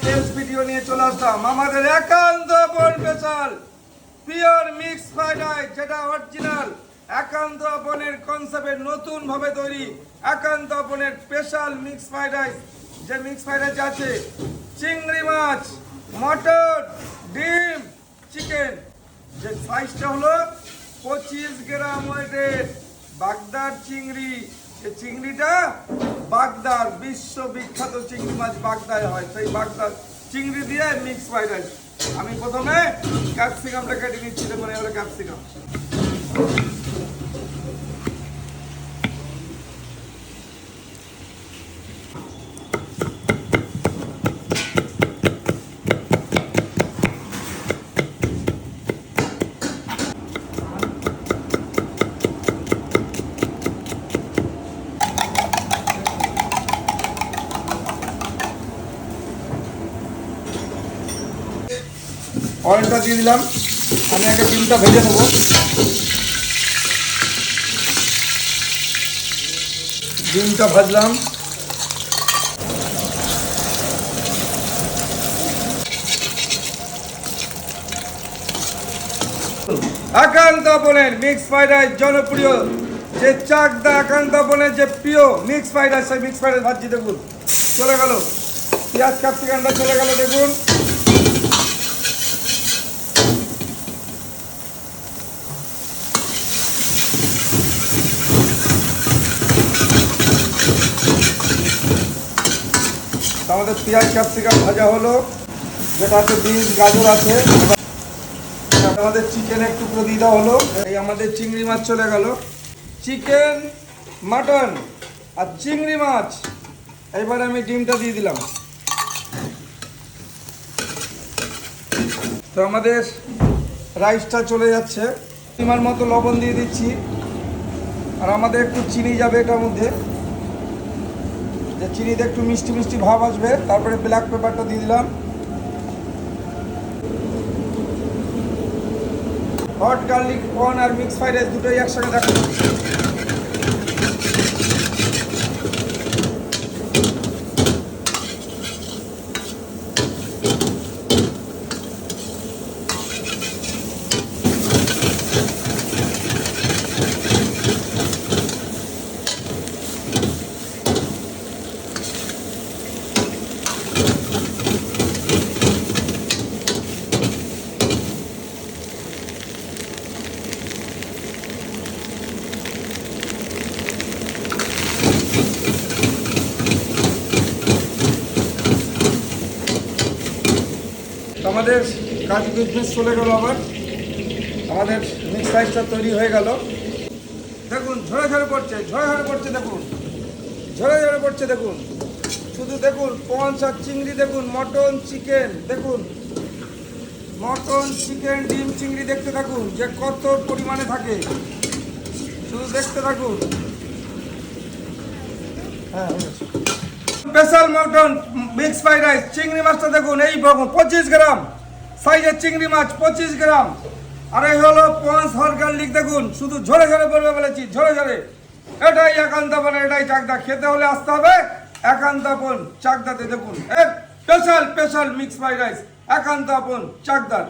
Fresh video নিয়ে চলে আসলাম। আমাদের Ekanta Apon special pure mix fried rice, যেটা অরিজিনাল। একান্ত আপনের কনসেপ্টের নতুন ভাবে তৈরি একান্ত আপনের স্পেশাল মিক্স ফ্রাইড রাইস। যে মিক্স ফ্রাইড রাইস আছে চিংড়ি মাছ, মটর, ডিম, চিকেন। যে সাইজটা হলো পঁচিশ গ্রাম ওয়েটের বাগদার চিংড়ি। এই চিংড়িটা বাগদার, বিশ্ববিখ্যাত চিংড়ি মাছ বাগদায় হয়। সেই বাগদার চিংড়ি দিয়ে মিক্স ফ্রাইড রাইস আমি প্রথমে ক্যাপসিকামটা কেটে নিচ্ছি মনে এবারে ক্যাপসিকাম অয়েলটা দিয়ে দিলাম। আমি আগে ডিমটা ভেজে নেব। ডিমটা ভাজলাম। বনের মিক্স ফ্রাইড রাইস জনপ্রিয়। যে চাকদা একান্ত বনের যে প্রিয় মিক্স ফ্রাইড রাইস, সেই মিক্স ফ্রাইড রাইস দেখুন। চলে গেল। পেঁয়াজ, ক্যাপসিকামটা চলে গেল, দেখুন। আমাদের পেঁয়াজ ক্যাপসিকাম ভাজা হলো, যেটা আছে বিনস, গাজর আছে। আমাদের চিকেন একটু করে দিয়ে দেওয়া হলো। এই আমাদের চিংড়ি মাছ চলে গেল। চিকেন মাটন আর চিংড়ি মাছ। এবার আমি ডিমটা দিয়ে দিলাম। তো আমাদের রাইসটা চলে যাচ্ছে। পরিমাণ মতো লবণ দিয়ে দিচ্ছি। আর আমাদের একটু চিনি যাবে এটার মধ্যে। যে চিনিতে একটু মিষ্টি মিষ্টি ভাব আসবে, তারপরে ব্ল্যাক পেপারটা দিয়ে দিলাম। হট গার্লিক কর্ন আর মিক্স ফ্রাইড রাইস দুটোই একসঙ্গে দেখো আমাদের কাজ বিজনেস চলে গেল আবার। আমাদের মিক্স রাইসটা তৈরি হয়ে গেল। দেখুন, ঝরে ঝরে পড়ছে, ঝরে ঝরে পড়ছে, দেখুন। ঝরে ঝরে পড়ছে, দেখুন। শুধু দেখুন পঞ্চ আর চিংড়ি দেখুন, মটন, চিকেন, দেখুন। মটন, চিকেন, ডিম, চিংড়ি দেখতে থাকুন, যে কত পরিমাণে থাকে। শুধু দেখতে থাকুন। হ্যাঁ special mutton, mix fried rice, চিংড়ি মাছটা দেখুন, এই পঁচিশ গ্রাম। সাইজের চিংড়ি মাছ, পঁচিশ গ্রাম। আর এই হলো পঞ্চ হর গার্লিক, দেখুন, শুধু ঝরে ঝরে বলবে বলেছি, ঝরে ঝরে। এটাই একান্তাপন এটাই চাকদা। খেতে হলে আসতে হবে একান্তাপন চাকদাতে দেখুন। Special special mix fried rice Ekanta Apon চাকদার।